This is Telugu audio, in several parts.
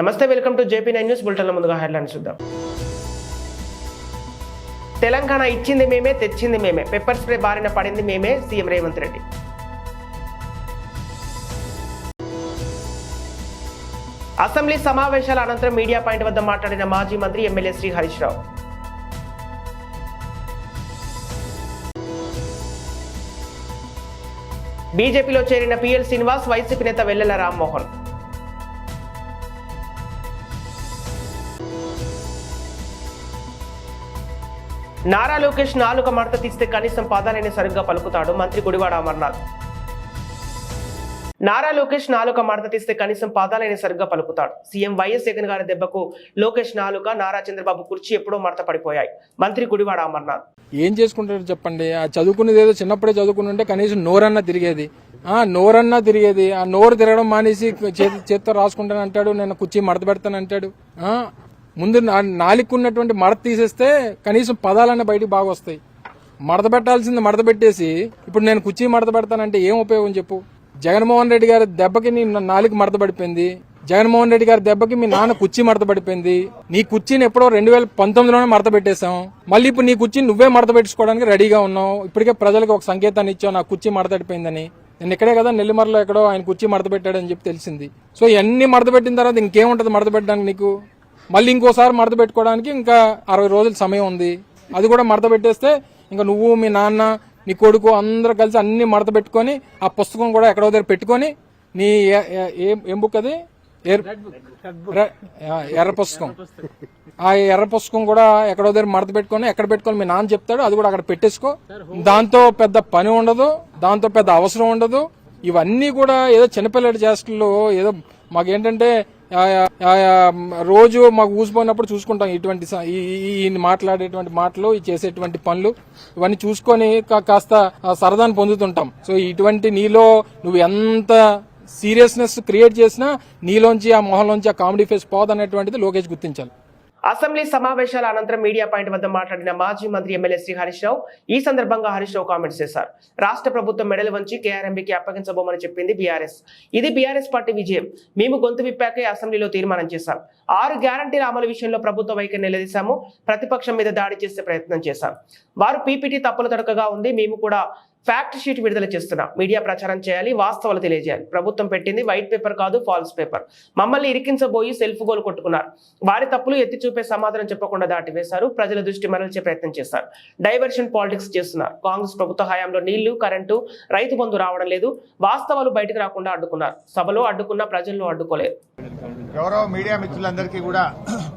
నమస్తే welcome to JP nine news. బులెటిన్ల ముందుగా హెడ్లైన్స్ చూద్దాం. తెలంగాణ ఇచ్చింది మేమే తెచ్చింది మేమే. పెప్పర్ స్ప్రే బారిన పడింది మేమే సీఎం రేవంత్ రెడ్డి. అసెంబ్లీ సమావేశాల అనంతరం మీడియా పాయింట్ వద్ద మాట్లాడిన మాజీ మంత్రి ఎమ్మెల్యే శ్రీ హరీష్ రావు. బీజేపీలో చేరిన పిఎల్ శ్రీనివాస్ వైసీపీ నేత వెల్లెల రామ్మోహన్. నారా లోకేష్ నాలుక మడత తీస్తే కనీసం పాదాలైన సరిగ్గా పలుకుతాడు మంత్రి గుడివాడ అమర్నాథ్. నారా లోకేష్ నాలుక మడత తీస్తే కనీసం పాదాలైన సరిగ్గా పలుకుతాడు. సీఎం వైఎస్ జగన్ గారి దెబ్బకు లోకేష్ నాలుక నారా చంద్రబాబు కుర్చీ ఎప్పుడో మడత పడిపోయాయి. మంత్రి గుడివాడ అమర్నాథ్. ఏం చేసుకుంటారు చెప్పండి? ఆ చదువుకునేది ఏదో చిన్నప్పుడే చదువుకుంటుంటే కనీసం నోరన్నా తిరిగేది. ఆ నోరన్నా తిరిగేది. ఆ నోరు తిరగడం మానేసి చేతి చేత్తో రాసుకుంటాను అంటాడు నేను కుర్చీ మడత పెడతాను అంటాడు ముందు నా- మడత తీసేస్తే కనీసం పదాలన్న బయటికి బాగా వస్తాయి. మడత పెట్టాల్సింది మడత పెట్టేసి ఇప్పుడు నేను కుర్చీ మడత పెడతానంటే ఏం ఉపయోగం చెప్పు? జగన్మోహన్ రెడ్డి గారి దెబ్బకి నీ నాలుగు మడత పడిపోయింది. జగన్మోహన్ రెడ్డి గారి దెబ్బకి మీ నాన్న కుర్చీ మడత పడిపోయింది. నీ కుర్చీని ఎప్పుడో రెండు వేల పంతొమ్మిదిలోనే మడత పెట్టేశాం. మళ్ళీ ఇప్పుడు నీ కుర్చీని నువ్వే మడత పెట్టుకోవడానికి రెడీగా ఉన్నావు. ఇప్పటికే ప్రజలకు ఒక సంకేతాన్ని ఇచ్చావు నా కుర్చీ మడత పడిపోయిందని. నేను ఇక్కడే కదా నెల్లిమర్లో ఎక్కడో ఆయన కుర్చీ మడత పెట్టాడని చెప్పి తెలిసింది. సో ఇవన్నీ మడత పెట్టిన తర్వాత ఇంకేముంటది మడత పెట్టడానికి నీకు? మళ్ళీ ఇంకోసారి మడత పెట్టుకోవడానికి ఇంకా అరవై రోజుల సమయం ఉంది. అది కూడా మడత పెట్టేస్తే ఇంకా నువ్వు మీ నాన్న నీ కొడుకు అందరూ కలిసి అన్ని మడత పెట్టుకొని ఆ పుస్తకం కూడా ఎక్కడో దగ్గర పెట్టుకొని నీ ఏ- ఏం- ఏం బుక్ అది? ఎర్ర పుస్తకం. ఆ ఎర్ర పుస్తకం కూడా ఎక్కడో దగ్గర మడత పెట్టుకొని ఎక్కడ పెట్టుకొని మీ నాన్న చెప్తాడు అది కూడా అక్కడ పెట్టేసుకో. దాంతో పెద్ద పని ఉండదు దాంతో పెద్ద అవసరం ఉండదు. ఇవన్నీ కూడా ఏదో చిన్నపిల్లడి చేష్టలు ఏదో మాకేంటంటే రోజు మాకు ఊసిపోయినప్పుడు చూసుకుంటాం ఇటువంటి ఈయన మాట్లాడేటువంటి మాటలు చేసేటువంటి పనులు. ఇవన్నీ చూసుకొని కాస్త ఆ, సరదాని పొందుతుంటాం. సో ఇటువంటి నీలో నువ్వు ఎంత సీరియస్నెస్ క్రియేట్ చేసినా నీలోంచి ఆ మొహంలోంచి ఆ కామెడీ ఫేస్ పోదనేటువంటిది లోకేష్ గుర్తించాలి. అసెంబ్లీ సమావేశాల అనంతరం మీడియా పాయింట్ వద్ద మాట్లాడిన మాజీ మంత్రి ఎమ్మెల్యే శ్రీ హరీష్ రావు ఈ సందర్భంగా హరీష్ రావు కామెంట్స్ చేశారు. రాష్ట్ర ప్రభుత్వం మెడలు వంచి కేఆర్ఎంబీకి అప్పగించబోమని చెప్పింది బీఆర్ఎస్. ఇది బీఆర్ఎస్ పార్టీ విజయం. మేము గొంతు విప్పాకే అసెంబ్లీలో తీర్మానం చేశాం. ఆరు గ్యారంటీల అమలు విషయంలో ప్రభుత్వ వైఖరి నిలదీశాము. ప్రతిపక్షం మీద దాడి చేసే ప్రయత్నం చేశాం. వారు పీపీటీ తప్పుల తడకగా ఉంది. మేము కూడా ఫ్యాక్ట్ షీట్ విడుదల చేస్తున్నాం. మీడియా ప్రచారం చేయాలి వాస్తవాలు తెలియజేయాలి. ప్రభుత్వం పెట్టింది వైట్ పేపర్ కాదు ఫాల్స్ పేపర్. మమ్మల్ని ఇరికించబోయి సెల్ఫ్ గోల్ కొట్టుకున్నారు. వారి తప్పులు ఎత్తి చూపే సమాధానం చెప్పకుండా దాటివేశారు. ప్రజల దృష్టి మరల్చే ప్రయత్నం చేశారు. డైవర్షన్ పాలిటిక్స్ చేస్తున్నారు. కాంగ్రెస్ ప్రభుత్వ హయాంలో నీళ్ళు కరెంటు రైతు బంధు రావడం లేదు. వాస్తవాలు బయటకు రాకుండా అడ్డుకున్నారు. సభలో అడ్డుకున్న ప్రజల్లో అడ్డుకోలేదు. గౌరవ మీడియా మిత్రులందరికీ కూడా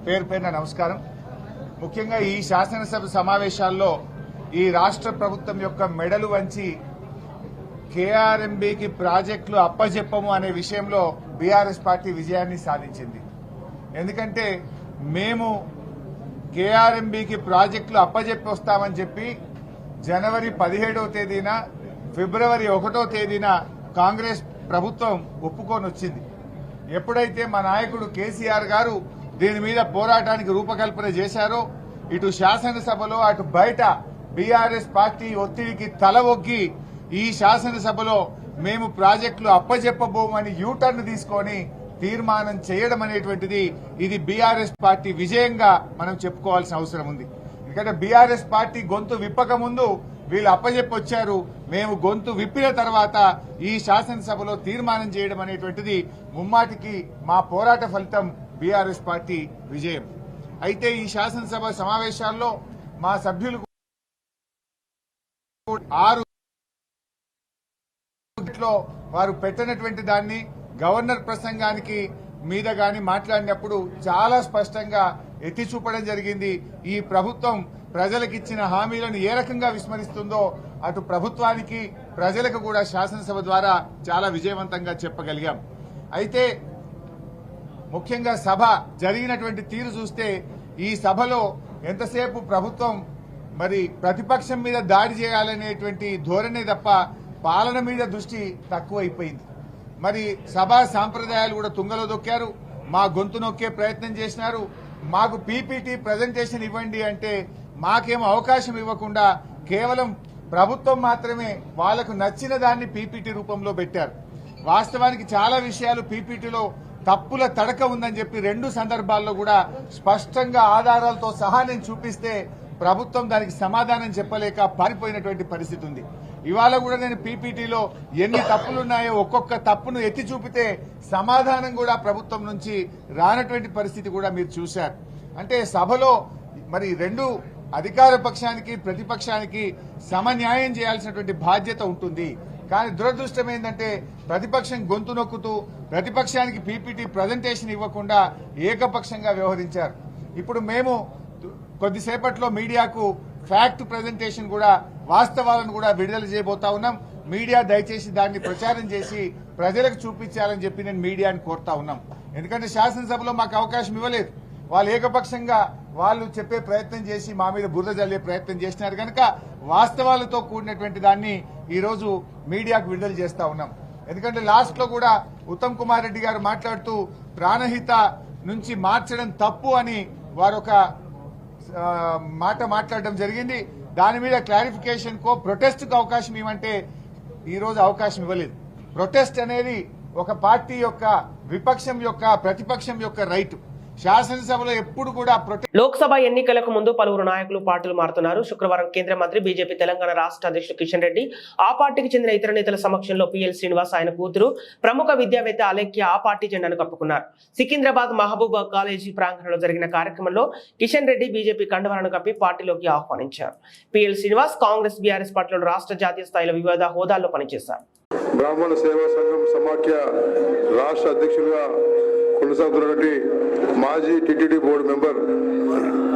పేరు పేరున నమస్కారం. ముఖ్యంగా ఈ శాసనసభ సమావేశాల్లో ఈ రాష్ట్ర ప్రభుత్వం యొక్క మెడలు వంచి కేఆర్ఎంబీకి ప్రాజెక్టులు అప్పజెప్పము అనే విషయంలో బీఆర్ఎస్ పార్టీ విజయాన్ని సాధించింది. ఎందుకంటే మేము కేఆర్ఎంబీకి ప్రాజెక్టులు అప్పజెప్పి వస్తామని చెప్పి జనవరి పదిహేడవ తేదీన ఫిబ్రవరి ఒకటో తేదీన కాంగ్రెస్ ప్రభుత్వం ఒప్పుకొని వచ్చింది ఎప్పుడైతే మా నాయకుడు కేసీఆర్ గారు దీని మీద పోరాటానికి రూపకల్పన చేశారో ఇటు శాసనసభలో అటు బయట బీఆర్ఎస్ పార్టీ ఒత్తిడికి తల ఒగ్గి ఈ శాసనసభలో మేము ప్రాజెక్టులు అప్పజెప్పబోమని యూటర్న్ తీసుకొని తీర్మానం చేయడం అనేటువంటిది ఇది బీఆర్ఎస్ పార్టీ విజయంగా మనం చెప్పుకోవాల్సిన అవసరం ఉంది. ఎందుకంటే బీఆర్ఎస్ పార్టీ గొంతు విప్పక ముందు వీళ్ళు అప్పజెప్పొచ్చారు. మేము గొంతు విప్పిన తర్వాత ఈ శాసనసభలో తీర్మానం చేయడం అనేటువంటిది ముమ్మాటికి మా పోరాట ఫలితం బీఆర్ఎస్ పార్టీ విజయం. అయితే ఈ శాసనసభ సమావేశాల్లో మా సభ్యులు ఆరు లో వారు పెట్టినటువంటి దాన్ని గవర్నర్ ప్రసంగానికి మీద గాని మాట్లాడినప్పుడు చాలా స్పష్టంగా ఎత్తి చూపడం జరిగింది. ఈ ప్రభుత్వం ప్రజలకిచ్చిన హామీలను ఏ రకంగా విస్మరిస్తుందో అటు ప్రభుత్వానికి ప్రజలకు కూడా శాసనసభ ద్వారా చాలా విజయవంతంగా చెప్పగలిగాం. అయితే ముఖ్యంగా సభ జరిగినటువంటి తీరు చూస్తే ఈ సభలో ఎంతసేపు ప్రభుత్వం మరి ప్రతిపక్షం మీద దాడి చేయాలనేటువంటి ధోరణి తప్ప పాలన మీద దృష్టి తక్కువైపోయింది. మరి సభా సాంప్రదాయాలు కూడా తుంగలో దొక్కారు మా గొంతు నొక్కే ప్రయత్నం చేసినారు మాకు పీపీటీ ప్రజెంటేషన్ ఇవ్వండి అంటే మాకేం అవకాశం ఇవ్వకుండా కేవలం ప్రభుత్వం మాత్రమే వాళ్ళకు నచ్చిన దాన్ని పీపీటీ రూపంలో పెట్టారు. వాస్తవానికి చాలా విషయాలు పీపీటీలో తప్పుల తడక ఉందని చెప్పి రెండు సందర్భాల్లో కూడా స్పష్టంగా ఆధారాలతో సహా నేను చూపిస్తే ప్రభుత్వం దానికి సమాధానం చెప్పలేక పారిపోయినటువంటి పరిస్థితి ఉంది. ఇవాళ కూడా నేను పీపీటీలో ఎన్ని తప్పులున్నాయో ఒక్కొక్క తప్పును ఎత్తి చూపితే సమాధానం కూడా ప్రభుత్వం నుంచి రానటువంటి పరిస్థితి కూడా మీరు చూశారు. అంటే సభలో మరి రెండు అధికార పక్షానికి ప్రతిపక్షానికి సమన్యాయం చేయాల్సినటువంటి బాధ్యత ఉంటుంది. కానీ దురదృష్టం ఏంటంటే ప్రతిపక్షం గొంతు నొక్కుతూ ప్రతిపక్షానికి పీపీటీ ప్రజెంటేషన్ ఇవ్వకుండా ఏకపక్షంగా వ్యవహరించారు. ఇప్పుడు మేము కొద్దిసేపట్లో మీడియాకు ఫ్యాక్ట్ ప్రజెంటేషన్ కూడా వాస్తవాలను కూడా విడుదల చేయబోతా ఉన్నాం. మీడియా దయచేసి దాన్ని ప్రచారం చేసి ప్రజలకు చూపించాలని చెప్పి నేను మీడియాని కోరుతా ఉన్నాం. ఎందుకంటే శాసనసభలో మాకు అవకాశం ఇవ్వలేదు. వాళ్ళు ఏకపక్షంగా వాళ్ళు చెప్పే ప్రయత్నం చేసి మా మీద బురద జల్లే ప్రయత్నం చేసినారు కనుక వాస్తవాలతో కూడినటువంటి దాన్ని ఈరోజు మీడియాకు విడుదల చేస్తా ఉన్నాం. ఎందుకంటే లాస్ట్లో కూడా ఉత్తమ్ కుమార్ రెడ్డి గారు మాట్లాడుతూ ప్రాణహిత నుంచి మార్చడం తప్పు అని వారొక మాట మాట్లాడడం జరిగింది. దాని మీద క్లారిఫికేషన్ కో ప్రొటెస్ట్కు అవకాశం ఇవ్వమంటే ఈ రోజు అవకాశం ఇవ్వలేదు. ప్రొటెస్ట్ అనేది ఒక పార్టీ యొక్క విపక్షం యొక్క ప్రతిపక్షం యొక్క రైట్. శాసనసభలో ఎప్పుడు కూడా లోక్సభ ఎన్నికలకు ముందు పలువురు నాయకులు పార్టీలు మారుతున్నారు. శుక్రవారం కేంద్ర మంత్రి బీజేపీ తెలంగాణ రాష్ట్ర అధ్యక్షుడు కిషన్ రెడ్డి ఆ పార్టీకి చెందిన ఇతర నేతల సమక్షంలో పిఎల్ శ్రీనివాస్ ఆయన కూతురు ప్రముఖ విద్యావేత్త అలేఖ్య ఆ పార్టీ జెండాను కప్పుకున్నారు. సికింద్రాబాద్ మహబూబా కాలేజీ ప్రాంగణంలో జరిగిన కార్యక్రమంలో కిషన్ రెడ్డి బీజేపీ కండవలను కప్పి పార్టీలోకి ఆహ్వానించారు. పిఎల్ శ్రీనివాస్ కాంగ్రెస్ బీఆర్ఎస్ పార్టీలో రాష్ట్ర జాతీయ స్థాయిలో వివిధ హోదాల్లో పనిచేశారు. బ్రాహ్మణ సేవా సంఘం సమాఖ్య రాష్ట్ర అధ్యక్షులుగా కొనసాగుతున్నటువంటి మాజీ టిటిడి బోర్డు మెంబర్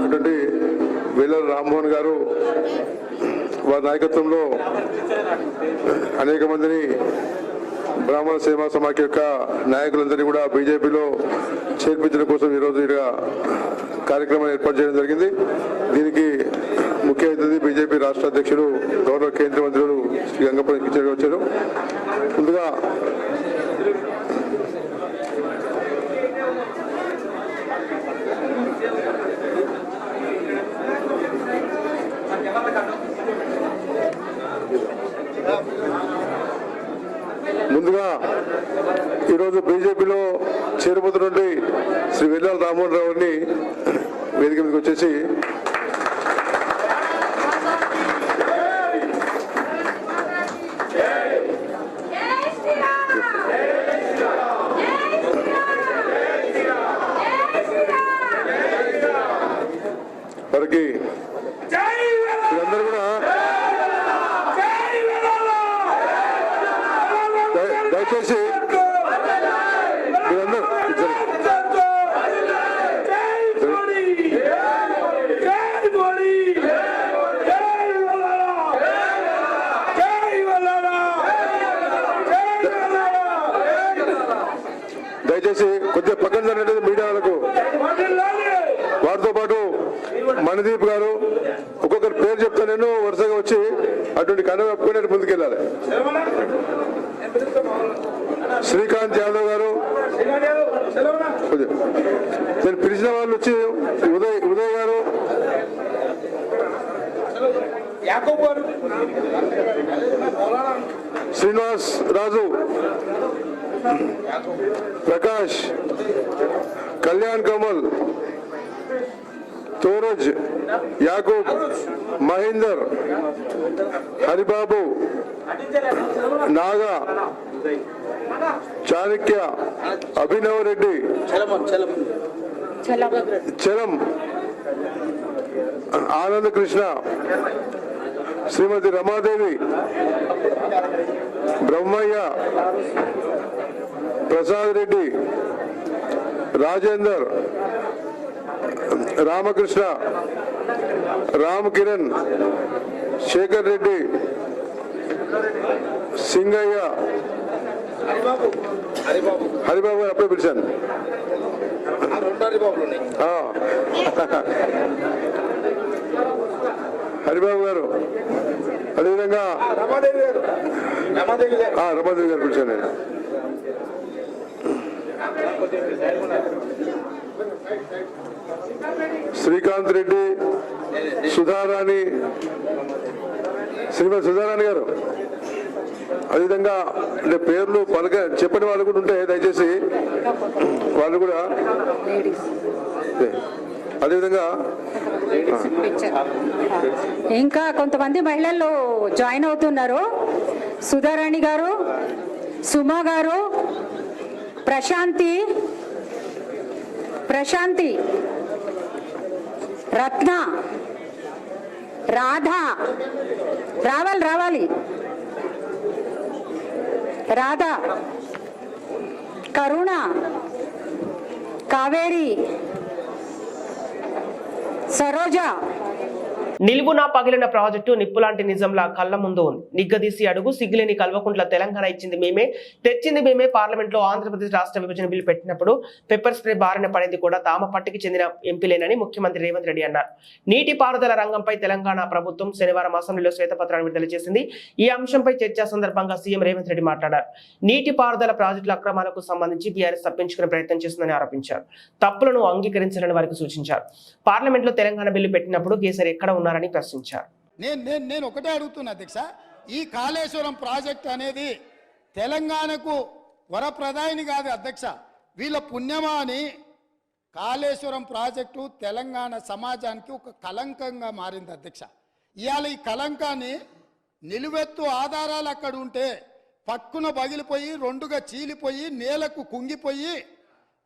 అటువంటి వేలర్ రామ్మోహన్ గారు వారి నాయకత్వంలో అనేక మందిని బ్రాహ్మణ సేవా సమాఖ్య యొక్క నాయకులందరినీ కూడా బీజేపీలో చేర్పించడం కోసం ఈరోజు ఇలా కార్యక్రమాన్ని ఏర్పాటు చేయడం జరిగింది. దీనికి ముఖ్య అతిథి బీజేపీ రాష్ట్ర అధ్యక్షుడు గౌరవ కేంద్ర మంత్రులు శ్రీ గంగపల్లి వచ్చారు. ముందుగా ముందుగా ఈరోజు బీజేపీలో చేరిపోతున్నటువంటి శ్రీ వెల్లాల రామ్మోహన్ రావుని వేదిక మీదకి వచ్చేసి వారికి మీరందరూ కూడా దయ- దయచేసి మీరందరూ ఇద్దరు- దయచేసి కొద్దిగా పక్కన జరగలేదు మీడియా వాళ్ళకు వారితో పాటు మణిదీప్ గారు ఒక్కొక్కరి పేరు చెప్తా నేను వరుసగా వచ్చి అటువంటి కండ కప్పుకునేట్టు ముందుకెళ్ళాలి శ్రీకాంత్ యాదవ్ గారు. నేను పిలిచిన వాళ్ళు వచ్చి ఉదయ్ ఉదయ్ గారు. శ్రీనివాస్ రాజు. ప్రకాష్. కళ్యాణ్ కమల్. తోరజ్. యాకూబ్. మహేందర్. హరిబాబు. నాగా చాణక్య అభినవ్ రెడ్డి. చలం. ఆనంద కృష్ణ. శ్రీమతి రమాదేవి. బ్రహ్మయ్య. ప్రసాద్ రెడ్డి. రాజేందర్. రామకృష్ణ. రామ్ కిరణ్. శేఖర్ రెడ్డి. సింగయ్య. హరిబాబు గారు అప్పుడే పిలిచాను. హరిబాబు గారు అదేవిధంగా ఆ, రమాదేవి గారు పిలిచాను నేను. శ్రీకాంత్ రెడ్డి సుధారాణి శ్రీమతి సుధారాణి గారు. అదేవిధంగా అంటే పేర్లు పలక చెప్పని వాళ్ళు కూడా ఉంటే దయచేసి వాళ్ళు కూడా అదేవిధంగా ఇంకా కొంతమంది మహిళలు జాయిన్ అవుతున్నారు. సుధారాణి గారు సుమా గారు ప్రశాంతి ప్రశాంతి రత్న రాధ రావాలి రావాలి. రాధ కరుణ కావేరి సరోజ నిలువునా పగిలిన ప్రాజెక్టు నిప్పులాంటి నిజంలా కళ్ళ ముందు ఉంది. నిగ్గదీసి అడుగు సిగ్గులేని కల్వకుంట్ల తెలంగాణ ఇచ్చింది మేమే. తెచ్చింది మేమే పార్లమెంట్లో ఆంధ్రప్రదేశ్ రాష్ట్ర విభజన బిల్లు పెట్టినప్పుడు పెప్పర్ స్ప్రే బారిన పడింది కూడా తామ పట్టికి చెందిన ఎంపీలేనని ముఖ్యమంత్రి రేవంత్ రెడ్డి అన్నారు. నీటి పారుదల రంగంపై తెలంగాణ ప్రభుత్వం శనివారం అసెంబ్లీలో శ్వేతపత్రాన్ని విడుదల చేసింది. ఈ అంశంపై చర్చ సందర్భంగా సీఎం రేవంత్ రెడ్డి మాట్లాడారు. నీటి పారుదల ప్రాజెక్టుల అక్రమాలకు సంబంధించి బీఆర్ఎస్ తప్పించుకునే ప్రయత్నం చేస్తుందని ఆరోపించారు. తప్పులను అంగీకరించాలని వారికి సూచించారు. పార్లమెంట్లో తెలంగాణ బిల్లు పెట్టినప్పుడు కేసీఆర్ ఎక్కడ ఉన్నారని ప్రశ్నించారు. నేను నేను నేను ఒకటే అడుగుతున్నా అధ్యక్ష ఈ కాళేశ్వరం ప్రాజెక్ట్ అనేది తెలంగాణకు వరప్రదాయిని కాదు అధ్యక్ష. వీళ్ళ పుణ్యమా అని కాళేశ్వరం ప్రాజెక్టు తెలంగాణ సమాజానికి ఒక కలంకంగా మారింది అధ్యక్ష. ఇవాళ ఈ కలంకాన్ని నిలువెత్తు ఆధారాలు అక్కడ ఉంటే పక్కున పగిలిపోయి రెండుగా చీలిపోయి నేలకు కుంగిపోయి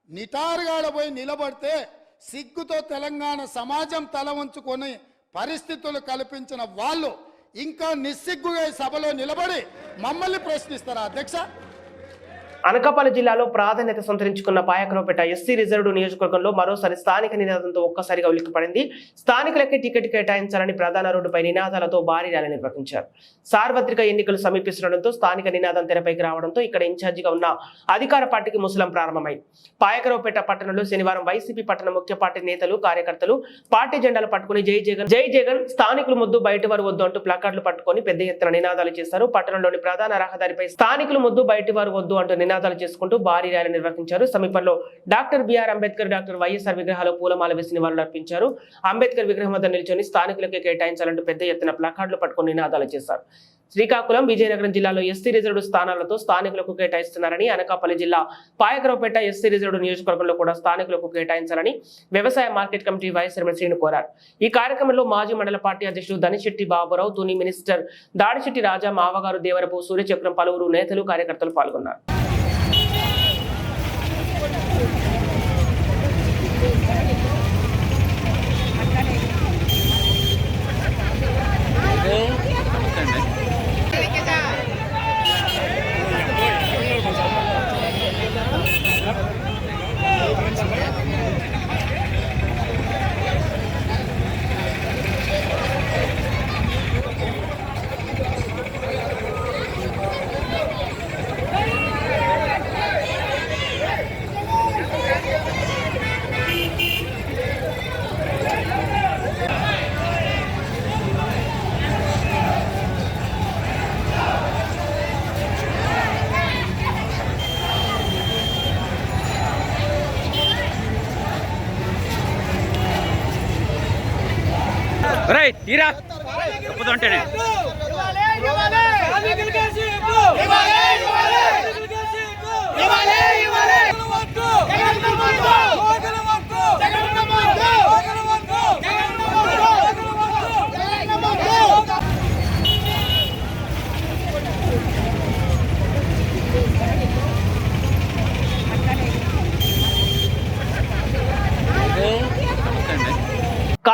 నిటారుగాడపోయి నిలబడితే సిగ్గుతో తెలంగాణ సమాజం తల వంచుకొని పరిస్థితులు కల్పించిన వాళ్ళు ఇంకా నిస్సిగ్గుగా ఈ సభలో నిలబడి మమ్మల్ని ప్రశ్నిస్తారా అధ్యక్ష? అనకాపల్లి జిల్లాలో ప్రాధాన్యత సంతరించుకున్న పాయకరావుపేట ఎస్సీ రిజర్వ్డ్ నియోజకవర్గంలో మరోసారి స్థానిక నినాదంతో ఒక్కసారిగా ఉలిక్కిపడింది. స్థానికులకే టికెట్ కేటాయించాలని ప్రధాన రోడ్డుపై నినాదాలతో భారీ ర్యాలీ నిర్వహించారు. సార్వత్రిక ఎన్నికలు సమీపిస్తుండటంతో స్థానిక నినాదం తెరపైకి రావడంతో ఇక్కడ ఇన్ఛార్జిగా ఉన్న అధికార పార్టీకి ముసలం ప్రారంభమైంది. పాయకరావుపేట పట్టణంలో శనివారం వైసీపీ పట్టణ ముఖ్య పార్టీ నేతలు కార్యకర్తలు పార్టీ జెండాలు పట్టుకుని జై జగన్ జై జగన్ స్థానికులు ముద్దు బయట వారు వద్దు అంటూ ప్లకార్డులు పట్టుకొని పెద్ద ఎత్తున నినాదాలు చేశారు. పట్టణంలోని ప్రధాన రహదారిపై స్థానికులు ముద్దు బయట వారు వద్దు అంటూ నినాదాలు చేసుకుంటూ భారీ ర్యాలీ నిర్వహించారు. సమీపంలో doctor BR Ambedkar doctor YSR విగ్రహాలు పూలమాల వేసి నివాళులు అర్పించారు అంబేద్కర్ విగ్రహం వద్ద నిల్చొని స్థానికులకే కేటాయించాలంటూ పెద్ద ఎత్తున ప్లకార్డులు పట్టుకొని నినాదాలు చేశారు. శ్రీకాకుళం విజయనగరం జిల్లాలో ఎస్సీ రిజర్వ్డ్ స్థానాలతో స్థానికులకు కేటాయిస్తున్నారని అనకాపల్లి జిల్లా పాయకరావుపేట ఎస్సీ రిజర్వ్డ్ నియోజకవర్గంలో కూడా స్థానికులకు కేటాయించాలని వ్యవసాయ market committee vice chairman Srinu కోరారు. ఈ కార్యక్రమంలో మాజీ మండల పార్టీ అధ్యక్షుడు ధనిశెట్టి బాబురావు తుని మినిస్టర్ దాడిశెట్టి రాజా మావగారు దేవరపు సూర్యచక్రం పలువురు నేతలు కార్యకర్తలు పాల్గొన్నారు. రైట్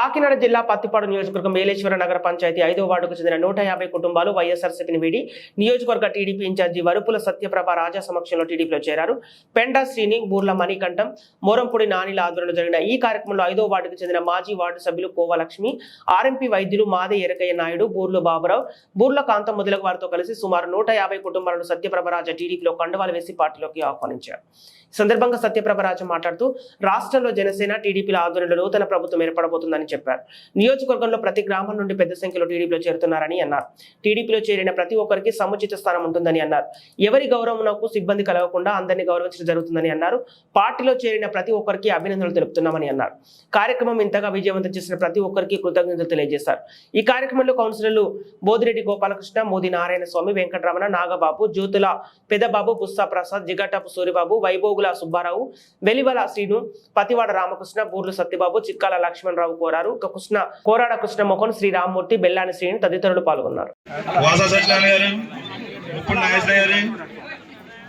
కాకినాడ జిల్లా పత్తిపాడు నియోజకవర్గం మేలేశ్వర నగర పంచాయతీ ఐదో వార్డుకు చెందిన నూట యాభై కుటుంబాలు వైఎస్ఆర్సీపీని వీడి నియోజకవర్గ టీడీపీ ఇన్ఛార్జి వరుపుల సత్యప్రభ రాజా సమక్షంలో టీడీపీలో చేరారు. పెండా శ్రీని బూర్ల మణికంఠం మోరంపూడి నానిల ఆధ్వర్యంలో జరిగిన ఈ కార్యక్రమంలో ఐదో వార్డుకు చెందిన మాజీ వార్డు సభ్యులు కోవలక్ష్మి ఆర్ఎంపీ వైద్యులు మాదే ఎరకయ్య నాయుడు బూర్లు బాబురావు బూర్ల కాంతం మొదలగు వారితో కలిసి సుమారు నూట యాభై కుటుంబాలను సత్యప్రభ రాజా టీడీపీలో కండువాలు వేసి పార్టీలోకి ఆహ్వానించారు. సందర్భంగా సత్యప్రభ రాజు మాట్లాడుతూ రాష్ట్రంలో జనసేన టీడీపీల ఆధ్వర్యంలో నూతన ప్రభుత్వం ఏర్పడబోతుందని చెప్పారు. నియోజకవర్గంలో ప్రతి గ్రామం నుండి పెద్ద సంఖ్యలో టీడీపీలో చేరుతున్నారని అన్నారు. టీడీపీలో చేరిన ప్రతి ఒక్కరికి సముచిత స్థానం ఉంటుందని అన్నారు. ఎవరి గౌరవమునకు సిబ్బంది కలగకుండా అందరినీ గౌరవించడం జరుగుతుందని అన్నారు. పార్టీలో చేరిన ప్రతి ఒక్కరికి అభినందనలు తెలుపుతున్నామని అన్నారు. కార్యక్రమం ఇంతగా విజయవంతం చేసిన ప్రతి ఒక్కరికి కృతజ్ఞతలు తెలియజేశారు. ఈ కార్యక్రమంలో కౌన్సిలర్లు బోదిరెడ్డి గోపాలకృష్ణ మోదీ నారాయణ స్వామి వెంకటరమణ నాగబాబు జ్యోతుల పెదబాబు పుస్తా ప్రసాద్ జిగటపు సూరిబాబు వైభోగుల సుబ్బారావు వెలివల శ్రీను పతివాడ రామకృష్ణ బూర్లు సత్యబాబు చిక్కాల లక్ష్మణరావు కోరారు. కృష్ణ కోరాడ కృష్ణ మొహన్ శ్రీ రామ్మూర్తి బెల్లాని శ్రీని తదితరులు పాల్గొన్నారు. వాసా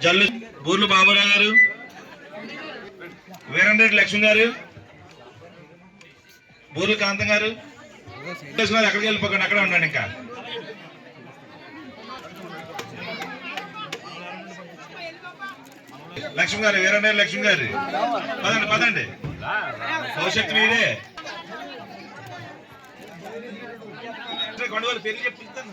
జల్లు బూర్లు బాబురావు గారు వీరంరెడ్డి లక్ష్మి గారు బూర్లు కాంతం గారు ఎక్కడికి వెళ్ళిపోకండి అక్కడే ఉండండి ఇంకా. లక్ష్మి గారు వీరంరెడ్డి లక్ష్మి గారు. పదండి పదండి. భవిష్యత్తు మీదే. కొండవాళ్ళు పేరు చెప్తాను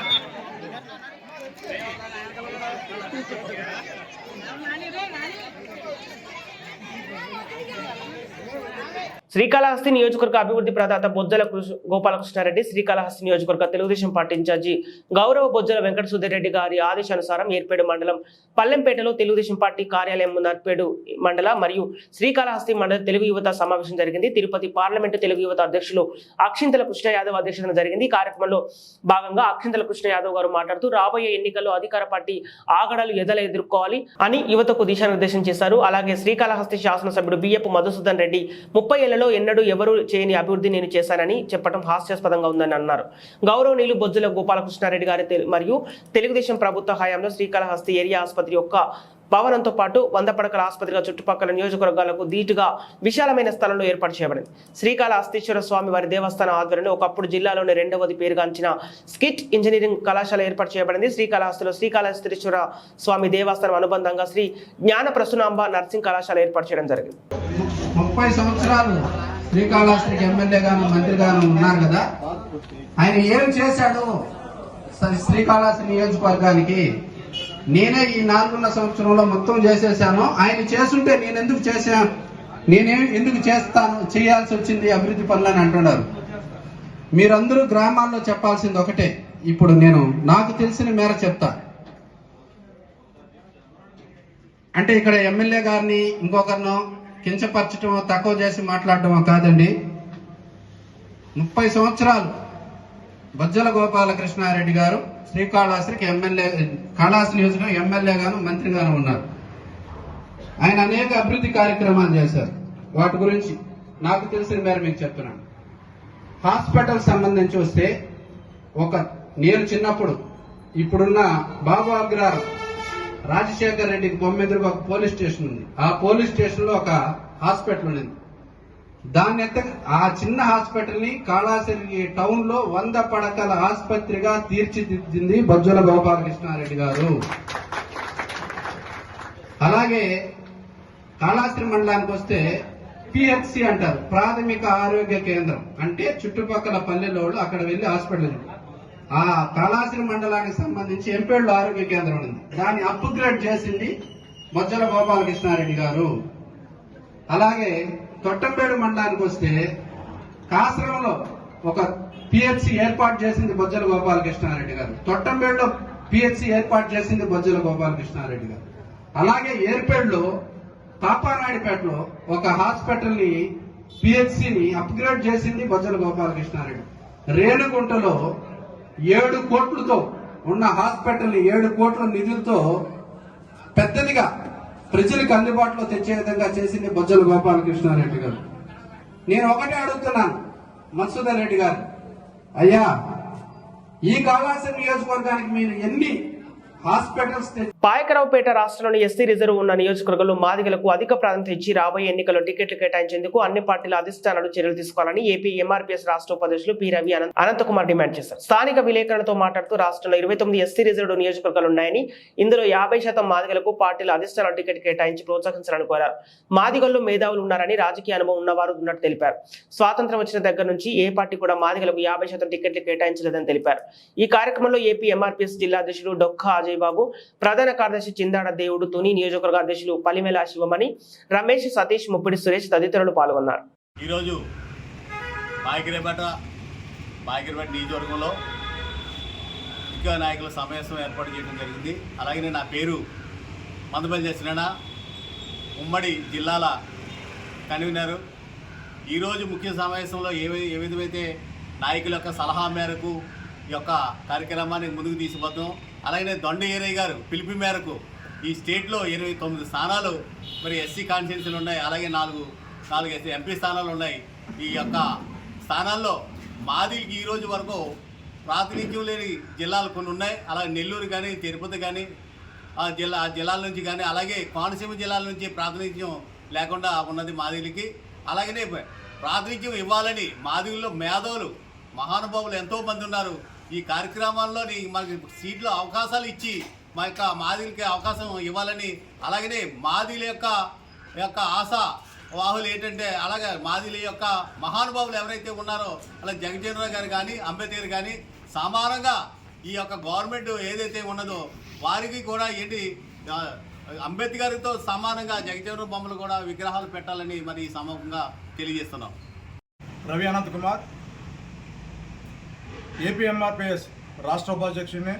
நானே ரே நானே శ్రీకాళహస్తి నియోజకవర్గ అభివృద్ధి ప్రదాత బొజ్జల గోపాలకృష్ణారెడ్డి శ్రీకాళహస్తి నియోజకవర్గ తెలుగుదేశం పార్టీ ఇన్ఛార్జి గౌరవ బొజ్జల వెంకట సుధీరెడ్డి గారి ఆదేశానుసారం ఏర్పేడు మండలం పల్లెంపేటలో తెలుగుదేశం పార్టీ కార్యాలయం ముందు మండల మరియు శ్రీకాళహస్తి మండల తెలుగు యువత సమావేశం జరిగింది. తిరుపతి పార్లమెంటు తెలుగు యువత అధ్యక్షులు అక్షింతల కృష్ణ యాదవ్ అధ్యక్షతన జరిగింది. ఈ కార్యక్రమంలో భాగంగా అక్షింతల కృష్ణ యాదవ్ గారు మాట్లాడుతూ రాబోయే ఎన్నికల్లో అధికార పార్టీ ఆగడాలు ఎదల ఎదుర్కోవాలి అని యువతకు దిశానిర్దేశం చేశారు. అలాగే శ్రీకాళహస్తి శాసనసభ్యుడు బియ్యపు మధుసూదన్ రెడ్డి ముప్పై ఏళ్ళలో ఎన్నడూ ఎవరు చేయని అభివృద్ధి నేను చేశానని చెప్పడం హాస్యాస్పదంగా ఉందని అన్నారు. గౌరవనీయులు బొజ్జుల గోపాలకృష్ణారెడ్డి గారి మరియు తెలుగుదేశం ప్రభుత్వ హయాంలో శ్రీకాళహస్తి ఏరియా ఆసుపత్రి యొక్క భవనంతో పాటు వంద పడకల ఆసుపత్రిగా చుట్టుపక్కల నియోజకవర్గాలకు ధీటుగా విశాలమైన స్థలంలో ఏర్పాటు చేయబడింది. శ్రీకాళహస్తీశ్వర స్వామి వారి దేవస్థానం ఆధ్వర్యంలో ఒకప్పుడు జిల్లాలోని రెండవది పేరుగాంచిన స్కిట్ ఇంజనీరింగ్ కళాశాల ఏర్పాటు చేయబడింది. శ్రీకాళహస్తిలో శ్రీకాళహస్తీశ్వర స్వామి దేవస్థానం అనుబంధంగా శ్రీ జ్ఞాన ప్రసునాంబ నర్సింగ్ కళాశాల ఏర్పాటు చేయడం జరిగింది. ముప్పై సంవత్సరాలు శ్రీకాళహస్తికి ఎమ్మెల్యేగాను మంత్రిగాను ఉన్నారు కదా. ఆయన ఏం చేశాడు? శ్రీకాళహస్తి నియోజకవర్గానికి నేనే ఈ నాలుగున్న సంవత్సరంలో మొత్తం చేసేసాను. ఆయన చేసుంటే నేను ఎందుకు చేశాను నేనే ఎందుకు చేస్తాను? చేయాల్సి వచ్చింది అభివృద్ధి పనులని అంటున్నారు. మీరందరూ గ్రామాల్లో చెప్పాల్సింది ఒకటే. ఇప్పుడు నేను నాకు తెలిసిన మేర చెప్తా. అంటే ఇక్కడ ఎమ్మెల్యే గారిని ఇంకొకరినో కించపరచడం తక్కువ చేసి మాట్లాడటమో కాదండి. ముప్పై సంవత్సరాలు బొజ్జల గోపాలకృష్ణారెడ్డి గారు శ్రీకాళహస్తికి ఎమ్మెల్యే కాళహస్తి నియోజకవర్గం ఎమ్మెల్యేగాను మంత్రిగాను ఉన్నారు. ఆయన అనేక అభివృద్ధి కార్యక్రమాలు చేశారు. వాటి గురించి నాకు తెలిసిన మేర మీకు చెప్తున్నాను. హాస్పిటల్ సంబంధించి వస్తే ఒక నేను చిన్నప్పుడు ఇప్పుడున్న బాబు అగ్రహారం రాజశేఖర్ రెడ్డికి బొమ్మెదురుగా ఒక పోలీస్ స్టేషన్ ఉంది. ఆ పోలీస్ స్టేషన్లో ఒక హాస్పిటల్ ఉంది దాన్ని ఎంత ఆ చిన్న హాస్పిటల్ని కాళాశ్రీ టౌన్లో వంద పడకల ఆసుపత్రిగా తీర్చిదిద్దింది బొజ్జల గోపాలకృష్ణారెడ్డి గారు. అలాగే కాళాశ్రీ మండలానికి వస్తే పిహెచ్సి అంటారు ప్రాథమిక ఆరోగ్య కేంద్రం. అంటే చుట్టుపక్కల పల్లెల్లో అక్కడ వెళ్ళి హాస్పిటల్ ఆ కాళాశ్రీ మండలానికి సంబంధించి ఎంపేళ్ళు ఆరోగ్య కేంద్రం ఉంది. దాన్ని అప్గ్రేడ్ చేసింది బొజ్జల గోపాలకృష్ణారెడ్డి గారు. అలాగే తొట్టంపేడు మండలానికి వస్తే కాసరంలో ఒక పిహెచ్సి ఏర్పాటు చేసింది బొజ్జల గోపాలకృష్ణారెడ్డి గారు. తొట్టంపేడులో పిహెచ్సి ఏర్పాటు చేసింది బొజ్జల గోపాలకృష్ణారెడ్డి గారు. అలాగే ఏర్పేడులో పాపానాయుడుపేటలో ఒక హాస్పిటల్ని పిహెచ్సిని అప్గ్రేడ్ చేసింది బొజ్జల గోపాలకృష్ణారెడ్డి. రేణుగుంటలో ఏడు కోట్లతో ఉన్న హాస్పిటల్ని ఏడు కోట్ల నిధులతో పెద్దదిగా ప్రజలకు అందుబాటులో తెచ్చే విధంగా చేసింది బొజ్జల గోపాలకృష్ణారెడ్డి గారు. నేను ఒకటే అడుగుతున్నాను మధుసూదన్ రెడ్డి గారు. అయ్యా ఈ కాళాసం నియోజకవర్గానికి మీరు ఎన్ని హాస్పిటల్స్ తెచ్చి పాయకరావుపేట రాష్ట్రంలోని ఎస్సీ రిజర్వ్ ఉన్న నియోజకవర్గంలో మాదిగలకు అధిక ప్రాధాన్యత ఇచ్చి రాబోయే ఎన్నికల్లో టికెట్లు కేటాయించేందుకు అన్ని పార్టీల అధిష్టానాలు చర్యలు తీసుకోవాలని ఏపీ ఎంఆర్పీఎస్ రాష్ట్ర ఉపాధ్యక్షులు పి రవి అనంత్ అనంతకుమార్ డిమాండ్ చేశారు. స్థానిక విలేకరులతో మాట్లాడుతూ రాష్ట్రంలో ఇరవై తొమ్మిది ఎస్సీ రిజర్వ్ నియోజకవర్గాలు ఉన్నాయని ఇందులో యాభై శాతం మాదిగలకు పార్టీల అధిష్టానాలు టికెట్ కేటాయించి ప్రోత్సహించాలని కోరారు. మాదిగల్లో మేధావులు ఉన్నారని రాజకీయ అనుభవం ఉన్నవారు ఉన్నట్టు తెలిపారు. స్వాతంత్రం వచ్చిన దగ్గర నుంచి ఏ పార్టీ కూడా మాదిగలకు యాభై శాతం టికెట్లు కేటాయించలేదని తెలిపారు. ఈ కార్యక్రమంలో ఏపీ ఎంఆర్పీఎస్ జిల్లా అధ్యక్షుడు డొక్క అజయ్ బాబు ప్రధాన కార్యదర్శి చిందాడ దేవుడు తుని నియోజకవర్గ అధ్యక్షులు పలిమెల శివమణి రమేష్ సతీష్ ముప్పిడి సురేష్ తదితరులు పాల్గొన్నారు. ఈరోజు బాయిగిరిపేట బాయిగిరిపేట నియోజకవర్గంలో ముఖ్య నాయకుల సమావేశం ఏర్పాటు చేయడం జరిగింది. అలాగే నా పేరు మందపల్లి చేసిన ఉమ్మడి జిల్లాల కన్వీనరు. ఈరోజు ముఖ్య సమావేశంలో ఏ ఏ విధమైతే నాయకుల యొక్క సలహా మేరకు ఈ యొక్క కార్యక్రమాన్ని ముందుకు తీసుకుపోతాం అలాగే దొండ ఏరయ్య గారు పిలుపు మేరకు ఈ స్టేట్లో ఇరవై తొమ్మిది స్థానాలు మరి ఎస్సీ కాన్స్టిట్యున్సీలు ఉన్నాయి అలాగే నాలుగు నాలుగు ఎస్సీ ఎంపీ స్థానాలు ఉన్నాయి. ఈ యొక్క స్థానాల్లో మాదిలికి ఈ రోజు వరకు ప్రాతినిధ్యం లేని జిల్లాలు కొన్ని ఉన్నాయి. అలాగే నెల్లూరు కానీ తిరుపతి కానీ ఆ జిల్లా ఆ జిల్లాల నుంచి కానీ అలాగే కోనసీమ జిల్లాల నుంచి ప్రాతినిధ్యం లేకుండా ఉన్నది మాదిలికి. అలాగనే ప్రాతినిధ్యం ఇవ్వాలని మాదిగుల్లో మేధావులు మహానుభావులు ఎంతో మంది ఉన్నారు. ఈ కార్యక్రమాల్లో మనకి సీట్లు అవకాశాలు ఇచ్చి మా యొక్క మాదిలకి అవకాశం ఇవ్వాలని అలాగనే మాదిల యొక్క యొక్క ఆశ వాహులు ఏంటంటే అలాగే మాదిల యొక్క మహానుభావులు ఎవరైతే ఉన్నారో అలా జగజీవనరావు గారు కానీ అంబేద్కర్ కానీ సమానంగా ఈ యొక్క గవర్నమెంట్ ఏదైతే ఉన్నదో వారికి కూడా ఏంటి అంబేద్కర్తో సమానంగా జగజీవన బొమ్మలు కూడా విగ్రహాలు పెట్టాలని మరి ఈ సమూహంగా తెలియజేస్తున్నాం. రవి అనంత్ కుమార్. ఏపీఎంఆర్పిఎస్ రాష్ట్ర ఉపాధ్యక్షుడిని.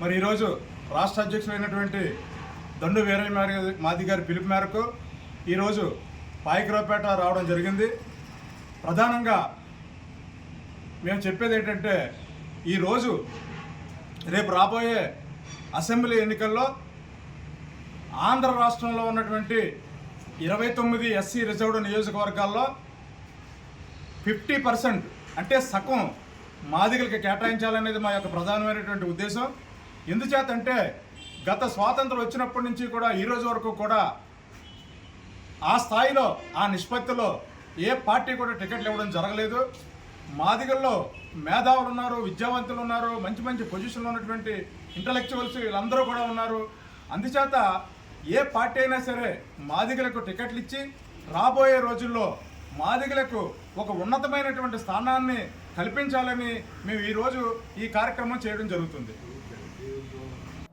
మరి ఈరోజు రాష్ట్ర అధ్యక్షులైనటువంటి దండు వీరయ్య మాది- మాది గారి పిలుపు మేరకు ఈరోజు పాయకరావుపేట రావడం జరిగింది. ప్రధానంగా మేము చెప్పేది ఏంటంటే ఈరోజు రేపు రాబోయే అసెంబ్లీ ఎన్నికల్లో ఆంధ్ర రాష్ట్రంలో ఉన్నటువంటి ఇరవై తొమ్మిది ఎస్సీ రిజర్వ్డ్ నియోజకవర్గాల్లో ఫిఫ్టీ పర్సెంట్ అంటే సగం మాదిగలకి కేటాయించాలనేది మా యొక్క ప్రధానమైనటువంటి ఉద్దేశం. ఎందుచేతంటే గత స్వాతంత్రం వచ్చినప్పటి నుంచి కూడా ఈ రోజు వరకు కూడా ఆ స్థాయిలో ఆ నిష్పత్తిలో ఏ పార్టీ కూడా టికెట్లు ఇవ్వడం జరగలేదు. మాదిగల్లో మేధావులు ఉన్నారు విద్యావంతులు ఉన్నారు మంచి మంచి పొజిషన్లో ఉన్నటువంటి ఇంటలెక్చువల్స్ వీళ్ళందరూ కూడా ఉన్నారు. అందుచేత ఏ పార్టీ అయినా సరే మాదిగలకు టికెట్లు ఇచ్చి రాబోయే రోజుల్లో మాదిగలకు ఒక ఉన్నతమైనటువంటి స్థానాన్ని కల్పించాలని మేము ఈరోజు ఈ కార్యక్రమం చేయడం జరుగుతుంది.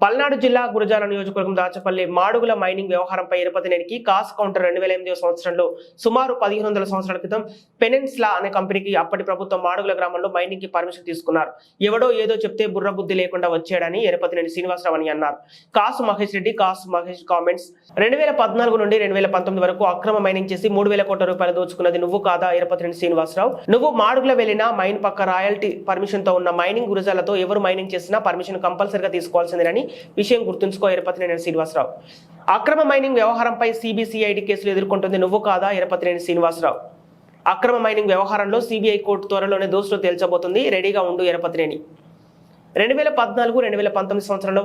పల్నాడు జిల్లా గురజాల నియోజకవర్గం దాచపల్లి మాడుగుల మైనింగ్ వ్యవహారంపై ఎరపతినేనికి కాస్ కౌంటర్ రెండు వేల ఎనిమిదవ సంవత్సరంలో సుమారు పదిహేను వందల సంవత్సరాల క్రితం పెనెన్స్లా అనే కంపెనీకి అప్పటి ప్రభుత్వం మాడుగుల గ్రామంలో మైనింగ్కి పర్మిషన్ తీసుకున్నారు. ఎవడో ఏదో చెప్తే బుర్ర బుద్ధి లేకుండా వచ్చాడని ఏర్పతినేని శ్రీనివాసరావు అని అన్నారు. కాసు మహేష్ రెడ్డి కాసు మహేష్ కామెంట్స్ రెండు వేల పద్నాలుగు నుండి రెండు వేల పంతొమ్మిది వరకు అక్రమ మైనింగ్ చేసి మూడు వేల కోట్ల రూపాయలు దోచుకున్నది నువ్వు కాదా? ఏర్పతినేని శ్రీనివాసరావు. నువ్వు మాడుగుల వెళ్ళిన మైన్ పక్క రాయల్టీ పర్మిషన్తో ఉన్న మైనింగ్ గురజాలతో ఎవరు మైనింగ్ చేసినా పర్మిషన్ కంపల్సరిగా తీసుకోవాల్సిందేనని విషయం గుర్తుంచుకో ఎరపతినేని శ్రీనివాసరావు. అక్రమ మైనింగ్ వ్యవహారంపై సిబిసిఐడి కేసులు ఎదుర్కొంటుంది నువ్వు కాదా ఎరపతినేని శ్రీనివాసరావు? అక్రమ మైనింగ్ వ్యవహారంలో సిబిఐ కోర్టు త్వరలోనే దోషులు తేల్చబోతుంది రెడీగా ఉండు ఎరపతినేని. రెండు వేల పద్నాలుగు రెండు వేల పంతొమ్మిది సంవత్సరంలో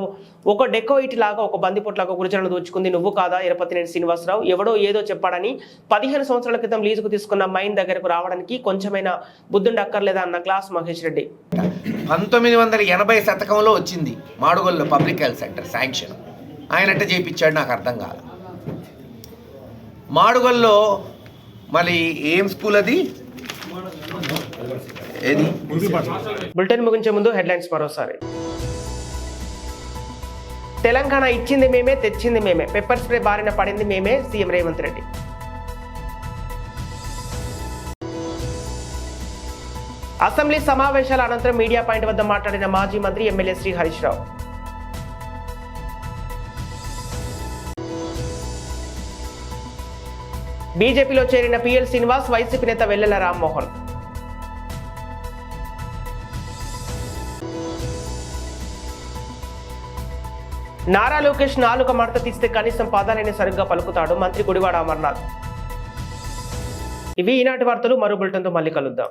ఒక డెకోయిట్ లాగా ఒక బందిపోట్లాగా గురిచరణ దోచుకుంది. నువ్వు కాదా? ఎరపతినేని శ్రీనివాసరావు. ఎవడో ఏదో చెప్పాడని పదిహేను సంవత్సరాల క్రితం లీజుకు తీసుకున్న మైన్ దగ్గరకు రావడానికి కొంచెమైనా బుద్ధుండి అక్కర్లేదా అన్న క్లాస్ మహేష్ రెడ్డి. పంతొమ్మిది వందల ఎనభై శతకంలో వచ్చింది మాడుగోల్లో పబ్లిక్ హెల్త్ సెంటర్ శాంక్షన్. ఆయనట్ట చేయించాడు నాకు అర్థం కాదు మాడుగోల్లో మళ్ళీ ఏం స్కూల్ అది? ఏది? బులెటిన్ ముగించే ముందు హెడ్లైన్స్ మరోసారి. తెలంగాణ ఇచ్చింది మేమే తెచ్చింది మేమే. పెప్పర్ స్ప్రే బారిన పడింది మేమే సీఎం రేవంత్ రెడ్డి. అసెంబ్లీ సమావేశాల అనంతరం మీడియా పాయింట్ వద్ద మాట్లాడిన మాజీ మంత్రి ఎమ్మెల్యే శ్రీ హరీష్ రావు. బీజేపీలో చేరిన పిఎల్ శ్రీనివాస్ వైసీపీ నేత వెల్లెల రామ్మోహన్. నారా లోకేష్ నాలుక మడత తీస్తే కనీసం పాదాలైన సరిగ్గా పలుకుతాడు మంత్రి గుడివాడ అమర్నాథ్. ఇవి ఈనాటి వార్తలు మరో బులెటిన్తో మళ్ళీ కలుద్దాం.